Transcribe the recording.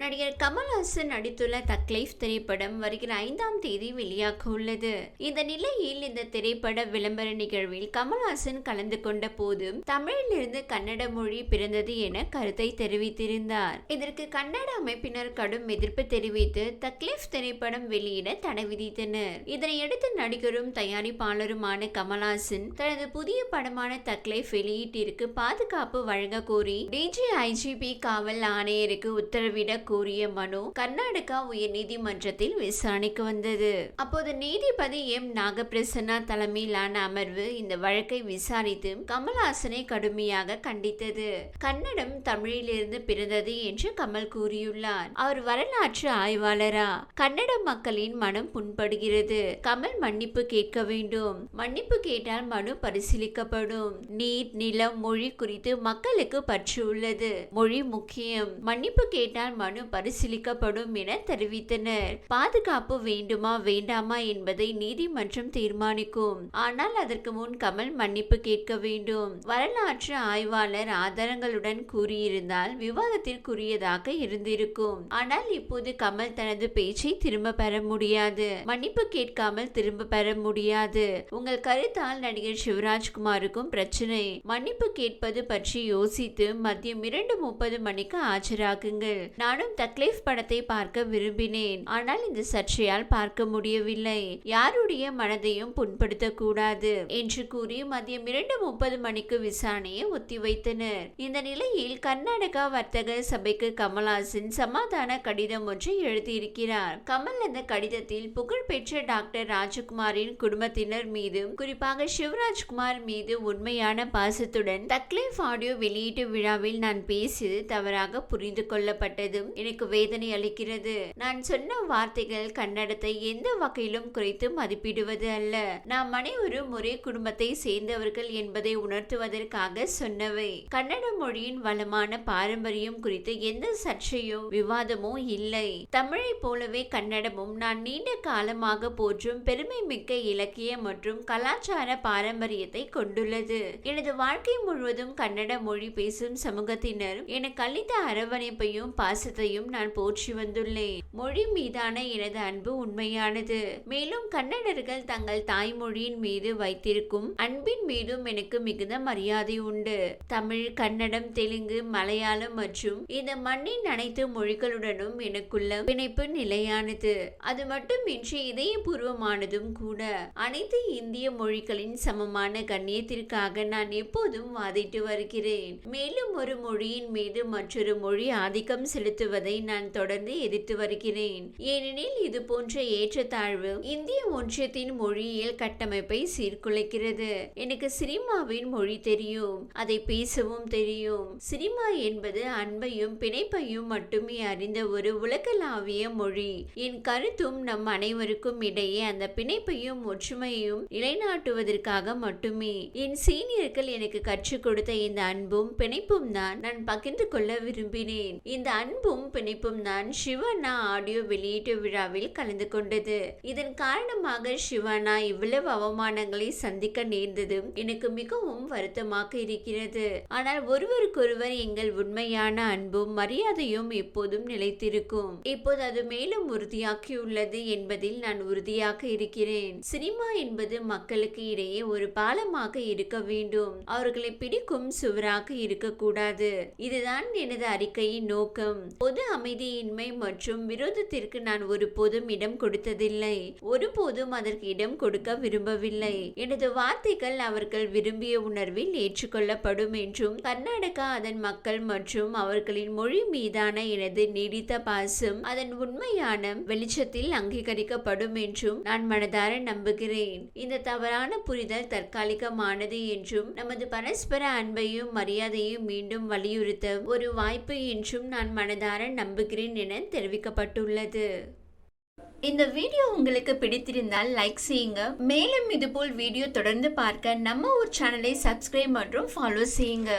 நடிகர் கமல்ஹாசன் நடித்துள்ள தக்லைஃப் திரைப்படம் வருகிற ஐந்தாம் தேதி வெளியாக உள்ளது. இந்த நிலையில் இந்த திரைப்பட விளம்பர நிகழ்வில் கமல்ஹாசன் கலந்து கொண்ட போது தமிழிலிருந்து கன்னட மொழி பிறந்தது என கருத்தை தெரிவித்திருந்தார். இதற்கு கன்னட அமைப்பினர் கடும் எதிர்ப்பு தெரிவித்து தக்லீஃப் திரைப்படம் வெளியிட தடை விதித்தனர். இதனையடுத்து நடிகரும் தயாரிப்பாளருமான கமல்ஹாசன் தனது புதிய படமான தக்லைஃப் வெளியீட்டிற்கு பாதுகாப்பு வழங்க கோரி டிஜி ஐஜிபி காவல் ஆணையருக்கு உத்தரவிட கூறிய மனு கர்நாடகா உயர்நீதிமன்றத்தில் விசாரணைக்கு வந்தது. அப்போது நீதிபதி எம். நாகபிரசன்னா தலைமையிலான அமர்வு இந்த வழக்கை விசாரித்து கமல்ஹாசனை கடுமையாக கண்டித்தது. கன்னடம் தமிழிலிருந்து பிறந்தது என்று கமல் கூறியுள்ளார். அவர் வரலாற்று ஆய்வாளரா? கன்னட மக்களின் மனம் புண்படுகிறது. கமல் மன்னிப்பு கேட்க வேண்டும். மன்னிப்பு கேட்டால் மனு பரிசீலிக்கப்படும். நீர் நிலம் மொழி குறித்து மக்களுக்கு பற்று உள்ளது மொழி முக்கியம். மன்னிப்பு கேட்டால் மனு பரிசீலிக்கப்படும் என தெரிவித்தனர். பாதுகாப்பு வேண்டுமா வேண்டாமா என்பதை நீதிமன்றம் தீர்மானிக்கும். ஆனால் அதற்கு முன் கமல் மன்னிப்பு கேட்க வேண்டும். வரலாற்று ஆய்வாளர் ஆதாரங்களுடன் கூறியிருந்தால் விவாதத்திற்குரியதாக இருந்திருக்கும். ஆனால் இப்போது கமல் தனது பேச்சை திரும்ப பெற முடியாது. மன்னிப்பு கேட்காமல் திரும்ப பெற முடியாது. உங்கள் கருத்தால் நடிகர் சிவராஜ்குமாருக்கும் பிரச்சனை. மன்னிப்பு கேட்பது பற்றி யோசித்து மதியம் இரண்டு முப்பது மணிக்கு ஆஜராகுங்கள். நானும் தக்லீஃப் படத்தை பார்க்க விரும்பினேன். ஆனால் இந்த சர்ச்சையால் பார்க்க முடியவில்லை. யாருடைய மனதையும் புண்படுத்த கூடாது என்று கூறி மதியம் இரண்டு முப்பது மணிக்கு விசாரணையை ஒத்திவைத்தனர். இந்த நிலையில் கர்நாடகா வர்த்தக சபைக்கு கமல்ஹாசன் சமாதான கடிதம் ஒன்றை எழுதியிருக்கிறார். கமல் அந்த கடிதத்தில் புகழ்பெற்ற டாக்டர் ராஜகுமாரின் குடும்பத்தினர் மீதும் குறிப்பாக சிவராஜ்குமார் மீது உண்மையான பாசத்துடன் தக்லீஃப் ஆடியோ வெளியீட்டு விழாவில் நான் பேசியது தவறாக புரிந்து கொள்ளப்பட்டதும் எனக்கு வேதனை அளிக்கிறது. நான் சொன்ன வார்த்தைகள் கன்னடத்தை எந்த வகையிலும் குறைத்து மதிப்பிடுவது அல்ல. நாம் அனைவரும் ஒரே குடும்பத்தை சேர்ந்தவர்கள் என்பதை உணர்த்துவதற்காக சொன்னவை. கன்னட மொழியின் வளமான பாரம்பரியம் குறித்து எந்த சர்ச்சையும் விவாதமோ இல்லை. தமிழை போலவே கன்னடமும் நான் நீண்ட காலமாக போற்றும் பெருமை மிக்க இலக்கிய மற்றும் கலாச்சார பாரம்பரியத்தை கொண்டுள்ளது. எனது வாழ்க்கை முழுவதும் கன்னட மொழி பேசும் சமூகத்தினர் எனக்கு அளித்த அரவணைப்பையும் பாசத்தையும் நான் போற்றி வந்துள்ளேன். மொழி மீதான எனது அன்பு உண்மையானது. மேலும் கன்னடர்கள் தங்கள் தாய்மொழியின் மீது வைத்திருக்கும் அன்பின் மீதும் எனக்கு மிகுந்த மரியாதை உண்டு. தமிழ் கன்னடம் தெலுங்கு மலையாளம் மற்றும் இந்த மண்ணின் அனைத்து மொழிகளுடனும் எனக்குள்ள பிணைப்பு நிலையானது. அது மட்டுமின்றி இதயபூர்வமானதும் கூட. அனைத்து இந்திய மொழிகளின் சமமான கண்ணியத்திற்காக நான் எப்போதும் வாதிட்டு வருகிறேன். மேலும் ஒரு மொழியின் மீது மற்றொரு மொழி ஆதிக்கம் செலுத்துவதை நான் தொடர்ந்து எதிர்த்து வருகிறேன். ஏனெனில் இது போன்ற ஏற்றத்தாழ்வு இந்திய ஒன்றியத்தின் மொழியியல் கட்டமைப்பை சீர்குலைக்கிறது. எனக்கு சினிமாவின் மொழி தெரியும் அதை பேசவும் தெரியும். சினிமா என்பது அன்பையும் பிணைப்பையும் மட்டுமே அறிந்த ஒரு உலகளாவிய மொழி. என் கருத்தும் நம் அனைவருக்கும் இடையே அந்த பிணைப்பையும் ஒற்றுமையையும் நிலைநாட்டுவதற்காக மட்டுமே. என் சீனியர்கள் எனக்கு கற்றுக் கொடுத்த இந்த அன்பும் பிணைப்பும் தான் நான் பகிர்ந்து கொள்ள விரும்பினேன். இந்த அன்பும் பிணைப்பும் தான் சிவனா ஆடியோ வெளியீட்டு விழாவில் கலந்து கொண்டது. இதன் காரணமாக சிவனா இவ்வளவு அவமானங்களை சந்திக்க நேர்ந்தது எனக்கு மிகவும் வருத்தமாக இருக்கிறது. ஆனால் ஒருவருக்கொருவர் எங்கள் உண்மையான அன்பும் மரியாதையும் எப்போதும் நிலைத்திருக்கும். இப்போது அது மேலும் உறுதியாக்கியுள்ளது என்பதில் நான் உறுதியாக இருக்கிறேன். சினிமா என்பது மக்களுக்கு இடையே ஒரு பாலமாக இருக்க வேண்டும். அவர்களை பிடிக்கும் சுவராக இருக்கக்கூடாது. இதுதான் எனது அறிக்கையின் நோக்கம். பொது அமைதியின்மை மற்றும் விரோதத்திற்கு நான் ஒருபோதும் இடம் கொடுத்ததில்லை. ஒருபோதும் அதற்கு இடம் கொடுக்க விரும்பவில்லை. எனது வார்த்தைகள் அவர்கள் விரும்பிய உணர்வில் ஏற்றுக்கொள்ளப்படும் என்றும் கர்நாடகா அதன் மக்கள் மற்றும் அவர்களின் மொழி மீதான எனது நீடித்த பாசம் அதன் உண்மையான வெளிச்சத்தில் அங்கீகரிக்கப்படும் என்றும் நான் மனதார நம்புகிறேன். இந்த தவறான புரிதல் தற்காலிகமானது என்றும் நமது பரஸ்பர அன்பையும் மரியாதையும் மீண்டும் வலியுறுத்த ஒரு வாய்ப்பு என்றும் நான் மனதார மனதார நம்புகிறேன் என தெரிவிக்கப்பட்டுள்ளது. இந்த வீடியோ உங்களுக்கு பிடித்திருந்தால் லைக் செய்யுங்க. மேலும் இதுபோல் வீடியோ தொடர்ந்து பார்க்க நம்ம ஒரு சேனலை சப்ஸ்கிரைப் மற்றும் ஃபாலோ செய்யுங்க.